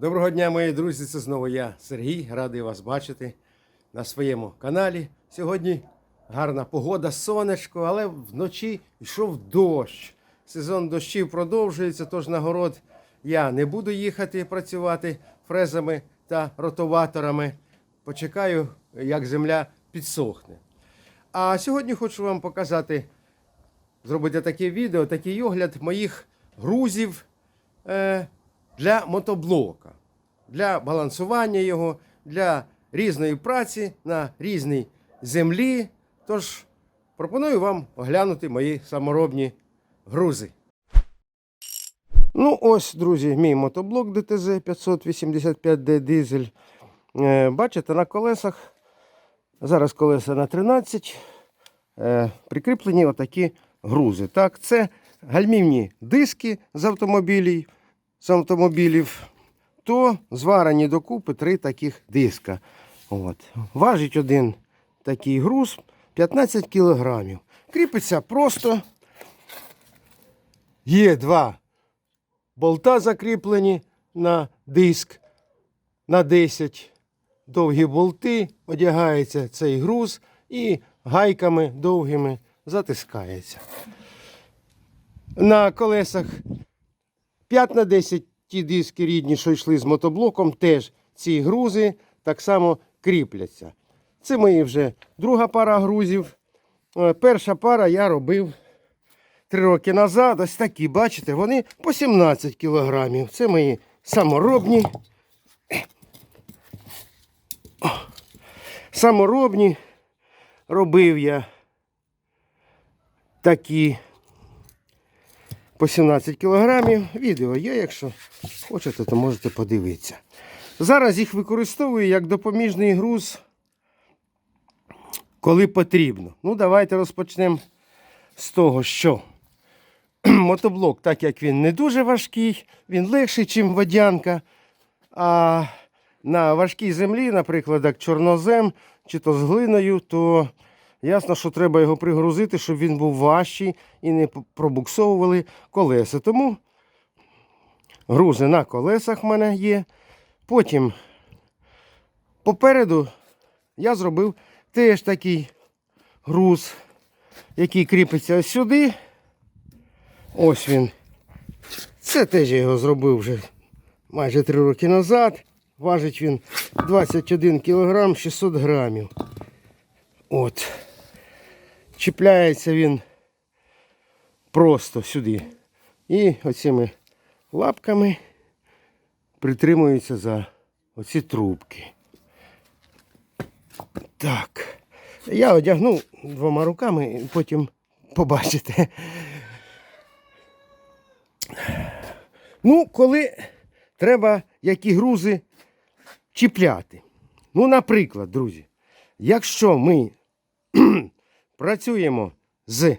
Доброго дня, мої друзі! Це знову я, Сергій. Радий вас бачити на своєму каналі. Сьогодні гарна погода, сонечко, але вночі йшов дощ. Сезон дощів продовжується, тож на город я не буду їхати працювати фрезами та ротоваторами. Почекаю, як земля підсохне. А сьогодні хочу вам показати, зробити таке відео, такий огляд моїх грузів е, для мотоблока, для балансування його, для різної праці на різній землі. Тож пропоную вам оглянути мої саморобні грузи. Ну, ось, друзі, мій мотоблок ДТЗ 585D дизель. Е, Бачите, на колесах. Зараз колеса на 13. Е, прикріплені отакі грузи. Так, це гальмівні диски з автомобілів, з автомобілів, то зварені докупи три таких диска. От. Важить один такий груз 15 кілограмів. Кріпиться просто. Є два болта закріплені на диск на 10. Довгі болти, одягається цей груз і гайками довгими затискається. На колесах 5 на 10 ті диски рідні, що йшли з мотоблоком, теж ці грузи так само кріпляться. Це мої вже друга пара грузів. Е, Перша пара я робив 3 роки назад. Ось такі, бачите, вони по 17 кілограмів. Це мої саморобні. Саморобні робив я такі по 17 кілограмів. Відео є, якщо хочете, то можете подивитися. Зараз їх використовую як допоміжний груз, коли потрібно. Ну, давайте розпочнемо з того, що мотоблок, так як він не дуже важкий, він легший, ніж водянка. А на важкій землі, наприклад, як чорнозем чи то з глиною, то ясно, що треба його пригрузити, щоб він був важчий і не пробуксовували колеса. Тому грузи на колесах в мене є. Потім попереду я зробив теж такий груз, який кріпиться сюди. Ось він. Це теж я його зробив вже майже 3 роки назад. Важить він 21 кг 600 грамів. От. Чіпляється він просто сюди. І оцими лапками притримується за оці трубки. Так. Я одягну двома руками і потім побачите. Ну, коли треба які грузи чіпляти. Ну, наприклад, друзі, якщо ми працюємо з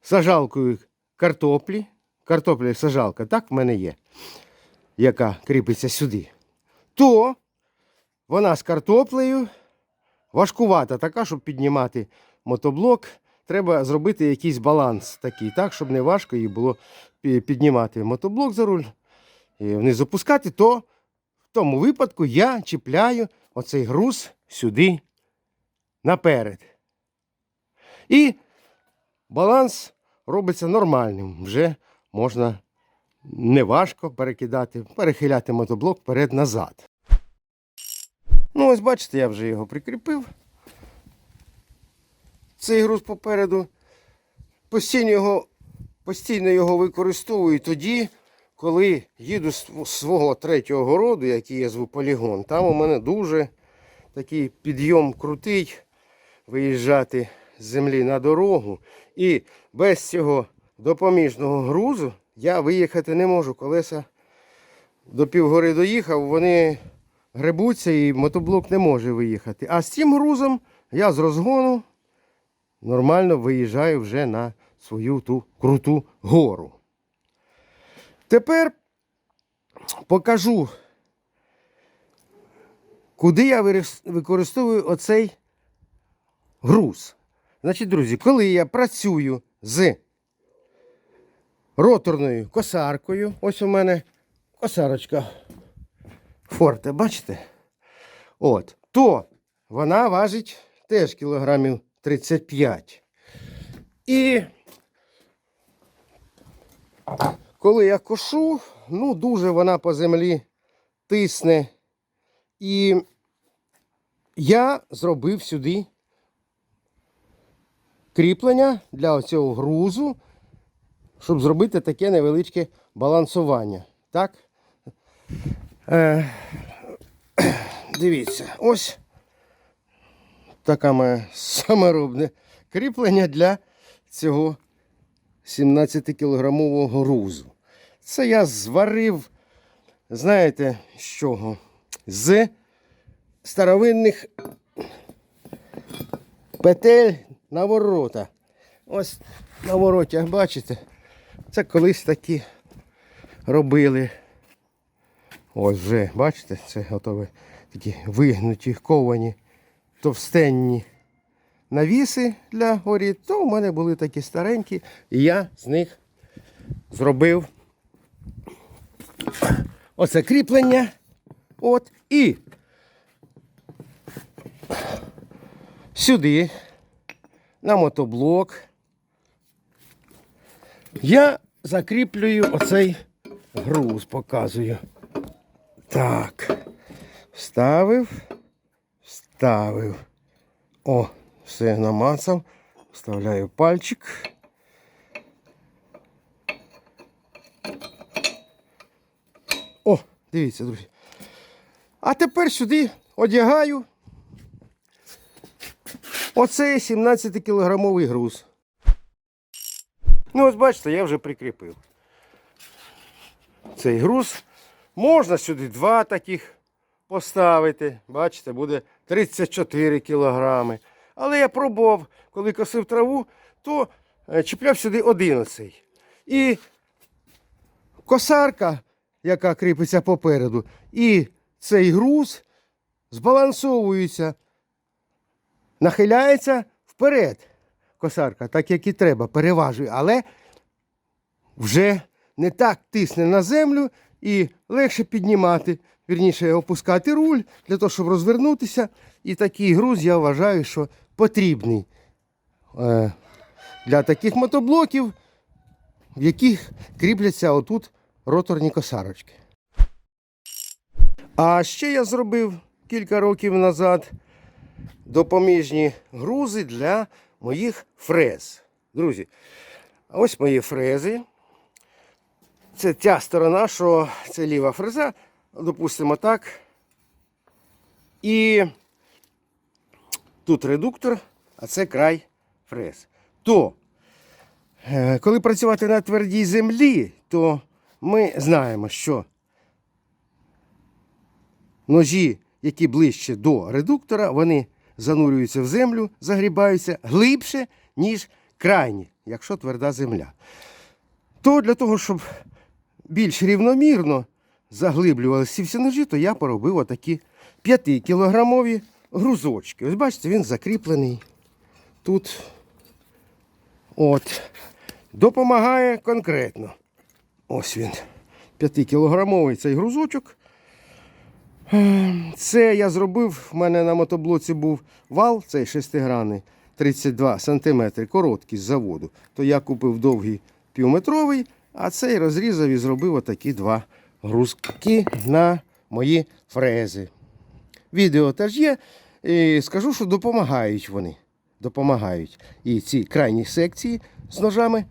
сажалкою картоплі, картопля сажалка, так в мене є, яка кріпиться сюди, то вона з картоплею важкувата, така, щоб піднімати мотоблок. Треба зробити якийсь баланс такий, так, щоб не важко їй було піднімати мотоблок за руль і вниз опускати, то в тому випадку я чіпляю оцей груз сюди наперед. І баланс робиться нормальним. Вже можна неважко перекидати, перехиляти мотоблок вперед-назад. Ну, ось бачите, я вже його прикріпив. Цей груз попереду. Постійно його, постійно його використовую тоді, коли їду з свого третього городу, який я зву полігон. Там у мене дуже такий підйом крутий виїжджати землі на дорогу. І без цього допоміжного грузу я виїхати не можу. Колеса до півгори доїхав, вони гребуться і мотоблок не може виїхати. А з цим грузом я з розгону нормально виїжджаю вже на свою ту круту гору. Тепер покажу, куди я використовую оцей груз. Значить, друзі, коли я працюю з роторною косаркою, ось у мене косарочка форте, бачите? От, то вона важить теж кілограмів 35. І коли я кошу, ну дуже вона по землі тисне. І я зробив сюди кріплення для цього грузу, щоб зробити таке невеличке балансування. Так? Е, дивіться, ось таке моє саморобне кріплення для цього 17-кілограмового грузу. Це я зварив, знаєте, з чого? З старовинних петель на ворота. Ось на воротях, бачите? Це колись такі робили. Ось вже, бачите, це готові такі вигнуті, ковані, товстенні навіси для воріт. То в мене були такі старенькі, і я з них зробив оце кріплення. От і сюди, на мотоблок, я закріплюю оцей груз, показую. Так. Вставив, вставив. О, все намацав. Вставляю пальчик. О, дивіться, друзі. А тепер сюди одягаю оцей 17-кілограмовий груз. Ну, ось бачите, я вже прикріпив. Цей груз. Можна сюди два таких поставити. Бачите, буде 34 кілограми. Але я пробував, коли косив траву, то е, чіпляв сюди один оцей. І косарка, яка кріпиться попереду, і цей груз збалансовуються, нахиляється вперед. Косарка, так як і треба, переважує, але вже не так тисне на землю і легше піднімати, вірніше опускати руль для того, щоб розвернутися. І такий груз я вважаю, що потрібний е, для таких мотоблоків, в яких кріпляться отут роторні косарочки. А ще я зробив кілька років назад допоміжні грузи для моїх фрез. Друзі, ось мої фрези. Це ця сторона, що це ліва фреза, допустимо так. І тут редуктор, а це край фрез. То, е, коли працювати на твердій землі, то ми знаємо, що ножі, які ближче до редуктора, вони занурюються в землю, загрібаються глибше, ніж крайні, якщо тверда земля. То для того, щоб більш рівномірно заглиблювалися всі ножі, то я поробив отакі 5-кілограмові грузочки. Ось бачите, він закріплений тут. От. Допомагає конкретно. Ось він. 5-кілограмовий цей грузочок. Це я зробив, в мене на мотоблоці був вал, цей шестигранний, 32 см, короткий з заводу. То я купив довгий півметровий, а цей розрізав і зробив отакі два грузки на мої фрези. Відео теж є. І скажу, що допомагають вони. Допомагають. І ці крайні секції з ножами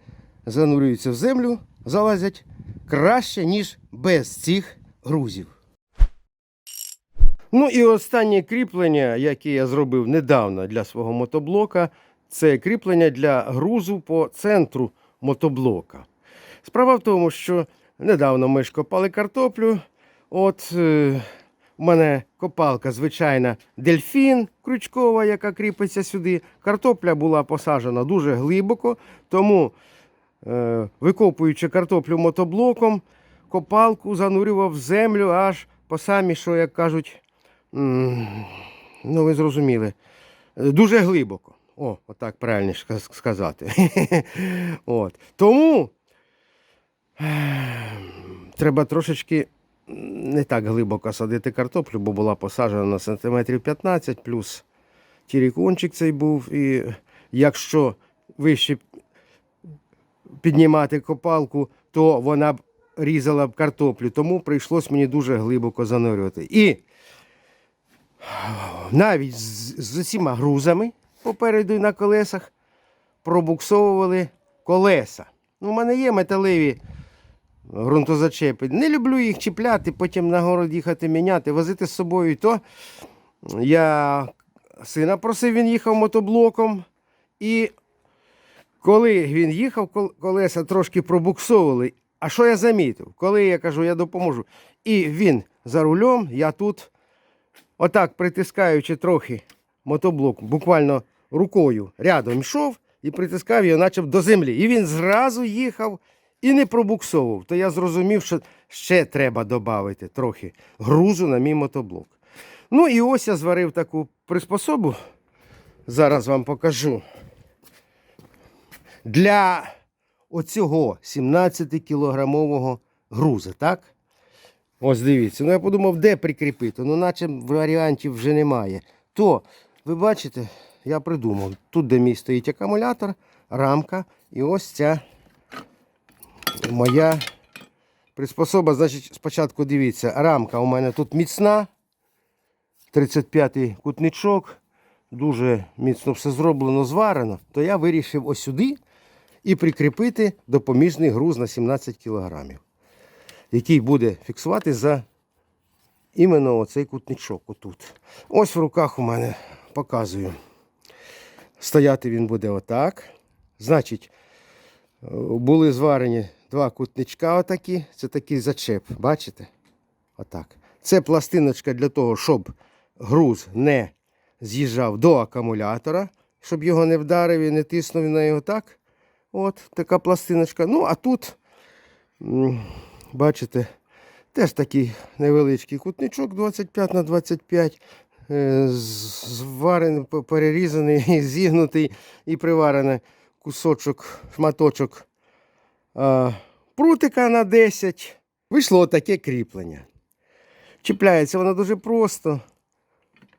занурюються в землю, залазять краще, ніж без цих грузів. Ну і останнє кріплення, яке я зробив недавно для свого мотоблока, це кріплення для грузу по центру мотоблока. Справа в тому, що недавно ми ж копали картоплю. От е, у мене копалка, звичайна, дельфін крючкова, яка кріпиться сюди. Картопля була посаджена дуже глибоко, тому, е, викопуючи картоплю мотоблоком, копалку занурював в землю аж по самі, що як кажуть, ну ви зрозуміли, дуже глибоко. О, отак правильно ска- сказати. От. Тому Ем, треба трошечки не так глибоко садити картоплю, бо була посаджена на сантиметрів 15, плюс тірікончик цей був. І якщо вище піднімати копалку, то вона б різала б картоплю. Тому прийшлось мені дуже глибоко занурювати. І навіть з, з усіма грузами попереду на колесах пробуксовували колеса. Ну, у мене є металеві ґрунтозачепи. Не люблю їх чіпляти, потім на город їхати міняти, возити з собою. І то я сина просив, він їхав мотоблоком. І коли він їхав, колеса трошки пробуксовували. А що я замітив? Коли я кажу, я допоможу. І він за рулем, я тут, отак притискаючи трохи мотоблок, буквально рукою рядом йшов і притискав його, наче до землі. І він зразу їхав і не пробуксовував. То я зрозумів, що ще треба додати трохи грузу на мій мотоблок. Ну і ось я зварив таку приспособу. Зараз вам покажу. Для оцього 17-кілограмового груза, так? Ось дивіться. Ну я подумав, де прикріпити. Ну, наче варіантів вже немає. То, ви бачите, я придумав. Тут, де мій стоїть акумулятор, рамка, і ось ця моя приспособа. Значить, спочатку дивіться, рамка у мене тут міцна. 35-й кутничок. Дуже міцно все зроблено, зварено. То я вирішив ось сюди і прикріпити допоміжний груз на 17 кілограмів, який буде фіксувати за іменно оцей кутничок отут. Ось в руках у мене показую. Стояти він буде отак. Значить, були зварені два кутничка отакі. Це такий зачеп. Бачите? Отак. Це пластиночка для того, щоб груз не з'їжджав до акумулятора, щоб його не вдарив і не тиснув на його так. От така пластиночка. Ну, а тут, бачите, теж такий невеличкий кутничок 25 на 25. е, Зварений, перерізаний, зігнутий і приварений кусочок, шматочок прутика на 10. Вийшло таке кріплення. Чіпляється воно дуже просто.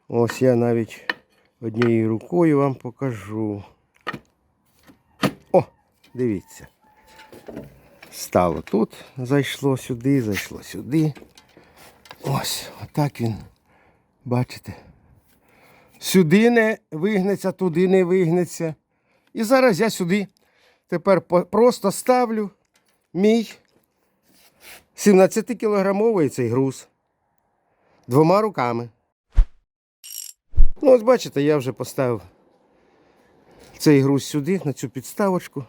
Ось я навіть однією рукою вам покажу. О, дивіться. Стало тут, зайшло сюди, зайшло сюди. Ось, отак він. Бачите? Сюди не вигнеться, туди не вигнеться. І зараз я сюди тепер просто ставлю мій 17-кілограмовий цей груз. Двома руками. Ну, ось бачите, я вже поставив цей груз сюди, на цю підставочку.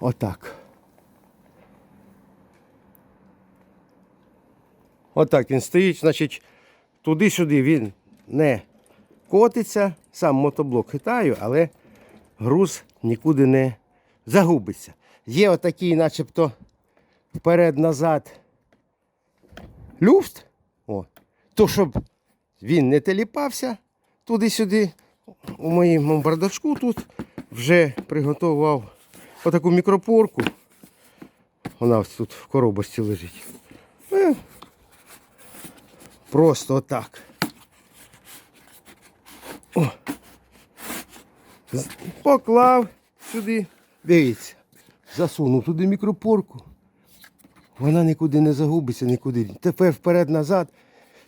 Отак. Отак він стоїть, значить, туди-сюди він не котиться, сам мотоблок хитаю, але груз нікуди не загубиться. Є отакий, начебто, вперед-назад люфт. О, то щоб він не теліпався туди-сюди. У моєму бардачку тут вже приготував отаку мікропорку. Вона ось тут в коробочці лежить. Просто отак. О. Поклав сюди. Дивіться. Засунув туди мікропорку. Вона нікуди не загубиться, нікуди. Тепер вперед-назад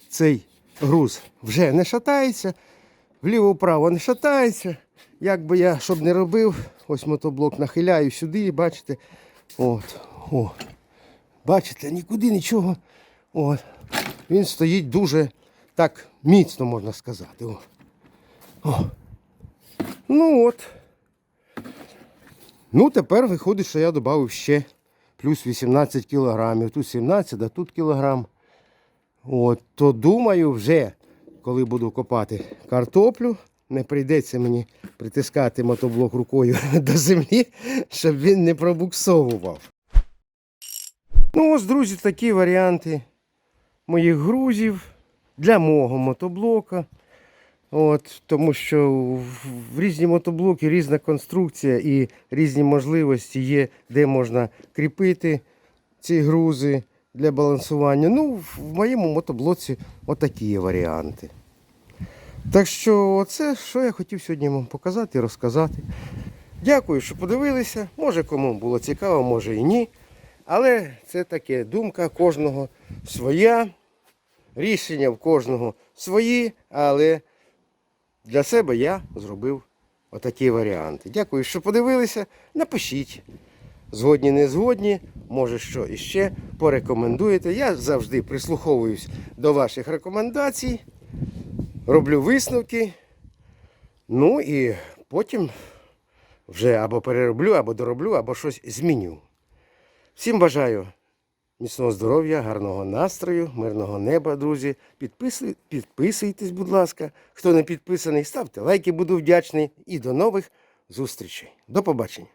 цей груз вже не шатається, вліво-вправо не шатається. Як би я щоб не робив, ось мотоблок нахиляю сюди, бачите. От, о. Бачите, нікуди нічого. От. Він стоїть дуже так міцно, можна сказати. О. О. Ну от. Ну, тепер виходить, що я додав ще плюс 18 кілограмів. Тут 17, а тут кілограм. От, то думаю, вже коли буду копати картоплю, не прийдеться мені притискати мотоблок рукою до землі, щоб він не пробуксовував. Ну, ось, друзі, такі варіанти моїх грузів для мого мотоблока. От, тому що в, різні мотоблоки різна конструкція і різні можливості є, де можна кріпити ці грузи. для балансування. Ну, в моєму мотоблоці отакі є варіанти. Так що, це що я хотів сьогодні вам показати і розказати. Дякую, що подивилися. Може, кому було цікаво, може і ні. Але це таке думка кожного своя, рішення в кожного свої, але для себе я зробив отакі варіанти. Дякую, що подивилися. Напишіть. Згодні, не згодні, може, що іще порекомендуєте. Я завжди прислуховуюсь до ваших рекомендацій, роблю висновки. Ну і потім вже або перероблю, або дороблю, або щось зміню. Всім бажаю міцного здоров'я, гарного настрою, мирного неба, друзі. Підписуй- підписуйтесь, будь ласка. Хто не підписаний, ставте лайки, буду вдячний. І до нових зустрічей. До побачення.